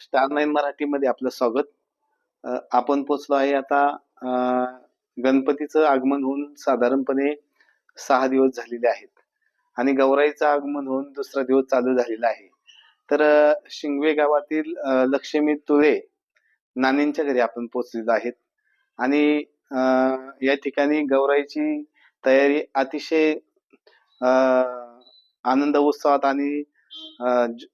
Star nine मराठीमध्ये आपलं स्वागत. आपण पोचलो आहे आता गणपतीचं आगमन होऊन साधारणपणे सहा दिवस झालेले आहेत. आणि गौराईचं आगमन होऊन दुसरा दिवस चालू झालेला आहे. तर शिंगवे गावातील लक्ष्मी तुळे नानींच्या घरी आपण पोचलेलो आहेत. आणि या ठिकाणी गौराईची तयारी अतिशय आनंद उत्सवात आणि ज-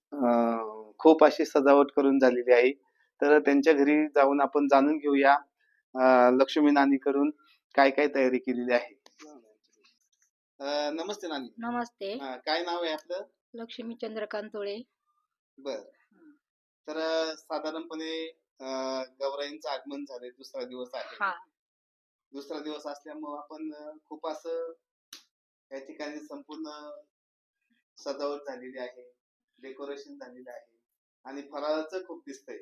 खूप अशी सजावट करून झालेली आहे. तर त्यांच्या घरी जाऊन आपण जाणून घेऊया लक्ष्मी नानीकडून काय काय तयारी केलेली आहे. नमस्ते नानी. नमस्ते. काय नाव आहे आपलं? लक्ष्मी चंद्रकांत तुळे. बर. तर साधारणपणे गौराईंचं आगमन झालंय दुसरा दिवस आहे. हा. दुसरा दिवस असल्यामुळं आपण खूप असं या ठिकाणी संपूर्ण सजावट झालेली आहे डेकोरेशन झालेलं आहे. आणि फराळाचं खूप दिसतंय.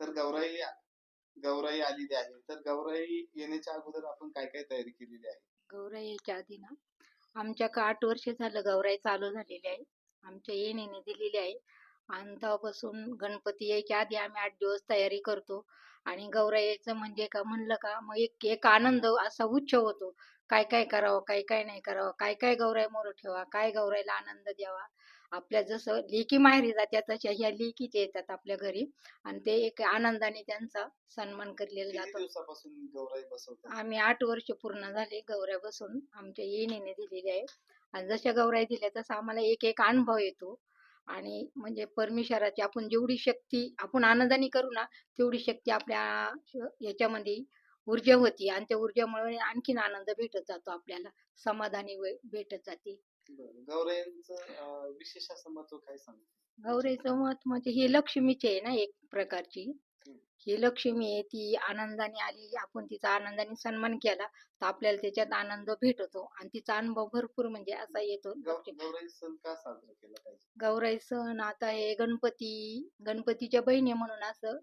तर गौराई गौराई आलेली आहे. तर गौराई येण्याच्या अगोदर आपण काय काय तयारी केलेली आहे? गौराई यायच्या आधी ना आमच्या का आठ वर्ष झालं गौराई चालू झालेली आहे. आमच्या येणीने दिलेली आहे. आणि तेव्हापासून गणपती यायच्या आधी आम्ही आठ दिवस तयारी करतो. आणि गौराई यायचं म्हणजे का म्हणलं का मग एक एक आनंद असा उच्च होतो. काय काय करावं काय काय नाही करावं काय काय गौराई मोर ठेवा काय गौराईला आनंद द्यावा. आपल्या जसं लेकी माहेरी जात्या तशा ह्या लेकीच येतात आपल्या घरी. आणि ते एक आनंदाने त्यांचा सन्मान केलेला जातो. आम्ही आठ वर्ष पूर्ण झाले गौऱ्या बसून. आमच्या येणीने दिलेली आहे. आणि जशा गौऱ्या दिल्या तसा आम्हाला एक एक अनुभव येतो. आणि म्हणजे परमेश्वराची आपण जेवढी शक्ती आपण आनंदाने करू ना तेवढी शक्ती आपल्या याच्यामध्ये ऊर्जा होती. आणि त्या ऊर्जेमुळे आणखीन आनंद भेटत जातो आपल्याला. समाधानी भेटत जाते. बरं. विशेष असं महत्त्व काय गौरीचं मत म्हणजे ही लक्ष्मीची आहे ना एक प्रकारची. हम्म. ही लक्ष्मी आहे ती आनंदाने आली आपण तिचा आनंदाने सन्मान केला तर आपल्याला त्याच्यात आनंद भेटतो आणि तिचा अनुभव भरपूर म्हणजे असा येतो. गौराई सण का साजरा केला पाहिजे? गौराई सण आता हे गणपती गणपतीच्या बहिणी म्हणून असं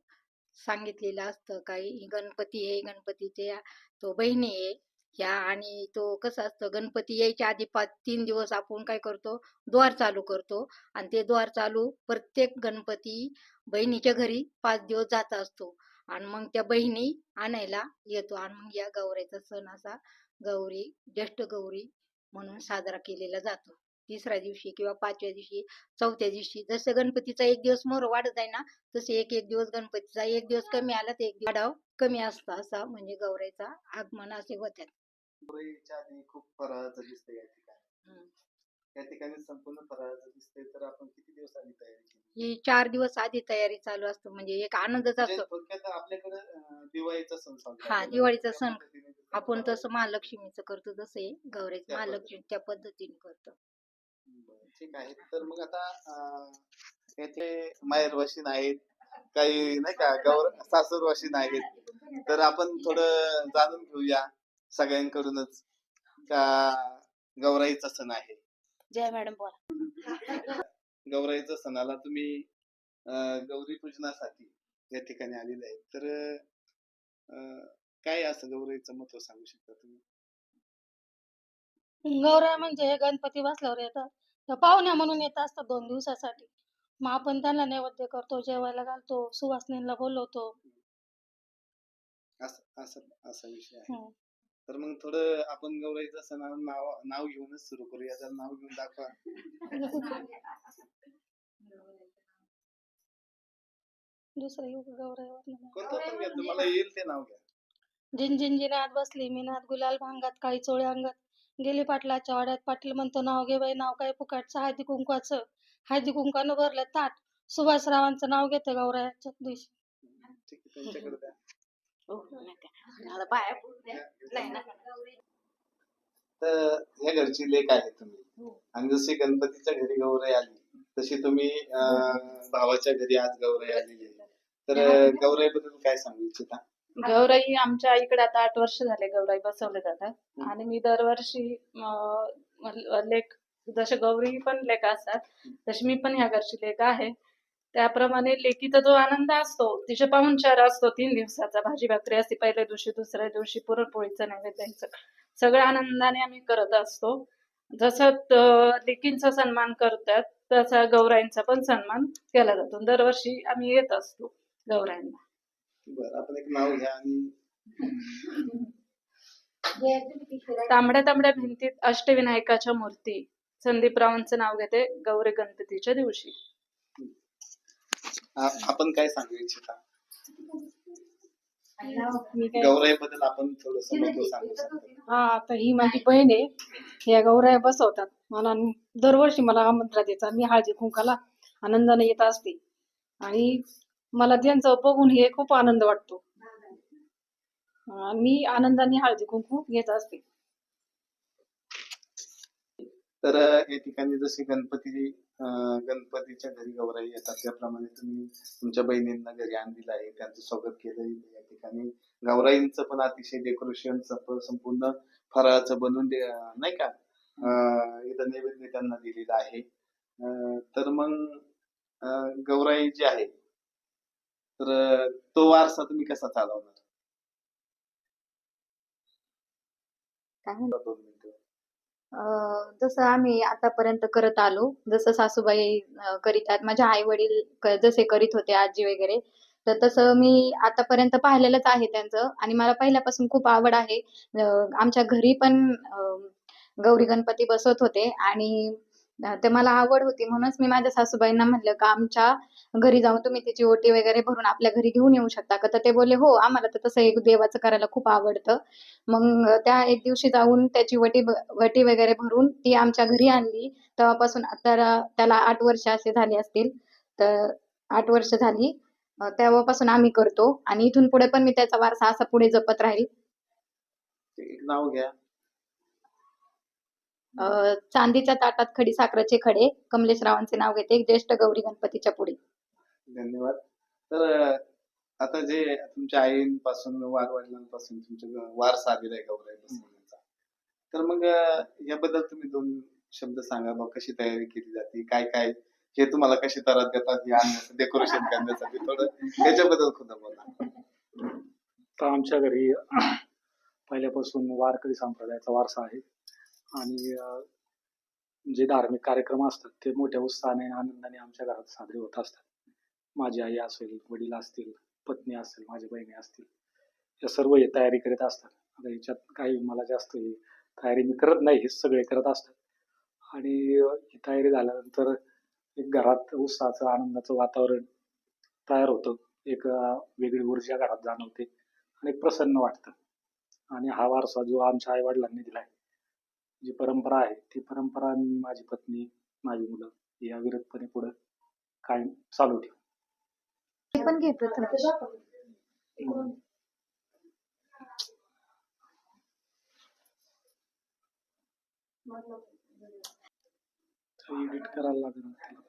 सांगितलेलं असतं. काही गणपती हे गणपतीचे तो बहिणी आहे. ह्या आणि तो कसं असतं गणपती यायच्या आधी पाच तीन दिवस आपण काय करतो द्वार चालू करतो. आणि ते द्वार चालू प्रत्येक गणपती बहिणीच्या घरी पाच दिवस जात असतो. आणि मग त्या बहिणी आणायला येतो. आणि मग या गौरीचा सण असा गौरी ज्येष्ठ गौरी म्हणून साजरा केलेला जातो. तिसऱ्या दिवशी किंवा पाचव्या दिवशी चौथ्या दिवशी जसं गणपतीचा एक दिवस मोर वाढत आहे ना तसे एक एक दिवस गणपतीचा एक दिवस कमी आला तर एक दिवस कमी असतो असा म्हणजे गौरीचा आगमन असे होतात गौराईच्या आधी खूप फराळाचं दिसतंय या ठिकाणी. हम्म. या ठिकाणी संपूर्ण फराळाचं दिसतंय तर आपण किती दिवस आधी तयारी केली? ही चार दिवस आधी तयारी चालू असतो म्हणजे एक आनंदच म्हणजे असतो. थोडक्यात आपल्याकडे अं, दिवाळीचा सण साजरा हा, केला दिवाळीचा जातो. त्या सण. पद्धतीने ते आपण तसं महालक्ष्मीचं करतो तसं हे गौरीचं त्या महालक्ष्मी त्या पद्धतीने करतो. बरं, ठीक आहे. तर मग आता अं, याचे माहेर वशीन आहेत काही नाही का गौर सासूर वशीन आहेत तर आपण थोडं जाणून घेऊया. सगळ्यांकडूनच का गौराईचा सण आहे? जय मॅडम बोला. गौराईचा सणाला तुम्ही गौरी पूजनासाठी या ठिकाणी आलेले आहेत. तर अं, काय असं गौराईचं महत्त्व सांगू शकता तुम्ही? गौऱ्या म्हणजे हे गणपती बसल्यावर येतात तर पाहुण्या म्हणून येत असतात दोन दिवसासाठी. मग आपण त्यांना नैवेद्य करतो जेवायला घालतो सुवासनींना बोलवतो. असं असं असा विषय आहे. हम्म. तर मग थोडं आपण गौराईचं नाव नाव घेऊनच सुरू करूया. जर नाव घेऊन दाखवा. दुसरं युग गौऱ्यावर कोणतं पण घ्या तुम्हाला येईल ते नाव घ्या. झिंझिंजिनात बसली मीनात गुलाल भांगात काळी चोळी अंगात. गेली पाटलाच्या वाड्यात पाटील म्हणतो नाव घे बाई नाव काय फुकाटचं? हळदी कुंकवाचं. हळदी कुंकानं भरलं ताट. सुभाषरावांचं नाव घेते गौऱ्याच्या दिवशी. ठीक आहे त्यांच्याकडे द्या. तर ह्या घरची लेख आहे तुम्ही. आणि जशी गणपतीच्या घरी गौराई आली तशी तुम्ही भावाच्या घरी आज गौराई आलेली आहे. तर गौराई बद्दल काय सांगू इच्छिता? गौराई आमच्या इकडे आता आठ वर्ष झाले गौराई बसवले जातात. आणि मी दरवर्षी लेख जसे गौरी पण लेख असतात तशी मी पण ह्या घरची लेख आहे. त्याप्रमाणे लेकीचा जो आनंद असतो तिचे पाहुणचार असतो तीन दिवसाचा भाजी भाकरी असते पहिल्या दिवशी दुसऱ्या दिवशी पुरणपोळीचं नैवेद्याचं सगळ्या आनंदाने आम्ही करत असतो. जसं लेकींचा सन्मान करतात तसा गौराईंचा पण सन्मान केला जातो. दरवर्षी आम्ही येत असतो गौराईंना. तांबड्या तांबड्या भिंतीत अष्टविनायकाच्या मूर्ती. संदीप रावांचं नाव घेते गौरी गणपतीच्या दिवशी. आपण काय सांगू इच्छिता? मी काय गौराई बद्दल आपण थोडस महत्त्व सांगू शकतो. हा आता ही माझी बहीण आहे. या गौराया बसवतात. मला दरवर्षी मला आमंत्रण देतात. मी हळदी कुंकाला आनंदाने येत असते. आणि मला त्यांचं बघून हे खूप आनंद वाटतो. मी आनंदाने हळदी कुंकू घेत असते. तर या ठिकाणी जशी गणपती गणपतीच्या घरी गौराई येतात त्याप्रमाणे तुम्ही तुमच्या बहिणींना घरी आणलेलं आहे त्यांचं स्वागत केलं या ठिकाणी गौराईंचं पण अतिशय डेकोरेशन संपूर्ण फराळाचं बनवून दे नाही का? इथं नैवेद्य त्यांना दिलेला आहे. तर मग गौराई जी आहे तर तो वारसा तुम्ही कसा चालवणार काय म्हणतो दोन मिनिटं. अं, जसं आम्ही आतापर्यंत करत आलो जसं सासूबाई करीतात माझे आई वडील जसे करीत होते आजी वगैरे तर तसं मी आतापर्यंत पाहिलेलंच आहे त्यांचं. आणि मला पहिल्यापासून खूप आवड आहे. आमच्या घरी पण गौरी गणपती बसवत होते. आणि ते मला आवड होती. म्हणूनच मी माझ्या सासूबाईंना म्हणलं का आमच्या घरी जाऊन तुम्ही त्याची ओटी वगैरे भरून आपल्या घरी घेऊन येऊ शकता का? तर ते बोलले हो आम्हाला तर तसं एक देवाचं करायला खूप आवडतं. मग त्या एक दिवशी जाऊन त्याची वटी वटी वगैरे भरून ती आमच्या घरी आणली. तेव्हापासून आता त्याला आठ वर्ष असे झाले असतील. तर आठ वर्ष झाली. तेव्हापासून आम्ही करतो. आणि इथून पुढे पण मी त्याचा वारसा असा पुढे जपत राहील. नाव घ्या. चांदीच्या ताटात खडी साखरेचे खडे. कमलेश रावांचे नाव घेते. ज्येष्ठ गौरी गणपतीच्या पुढे. धन्यवाद. तर आता जे तुमच्या आईपासून वाडवडिलांपासून तुमच्या ग- वारसा आलेला आहे गौराई बसवण्याचा तर मग याबद्दल तुम्ही दोन शब्द सांगा बा कशी तयारी केली जाते? काय काय? हे तुम्हाला कशी त्रास देतात हे आणण्याचं डेकोरेशन करण्यासाठी थोडं त्याच्याबद्दल खुदा बोला. तर आमच्या घरी पहिल्यापासून वारकरी संप्रदायाचा वारसा आहे. आणि जे धार्मिक कार्यक्रम असतात ते मोठ्या उत्साहाने आनंदाने आमच्या घरात साजरे होत असतात. माझी आई असेल वडील असतील पत्नी असेल माझ्या बहिणी असतील या सर्व हे तयारी करीत असतात. आता याच्यात काही मला जास्त हे तयारी मी करत नाही हे सगळे करत असतात. आणि ही तयारी झाल्यानंतर एक घरात उत्साहाचं आनंदाचं वातावरण तयार होतं. एक वेगळी ऊर्जा घरात जाणवते आणि प्रसन्न वाटतं. आणि हा वारसा जो आमच्या आई वडिलांनी आहे जी परंपरा आहे ती परंपरा मी माझी पत्नी माझी मुलं या विरतपणे पुढे कायम चालू ठेवू पण घे प्रथम एडिट करायला लागेल त्याला.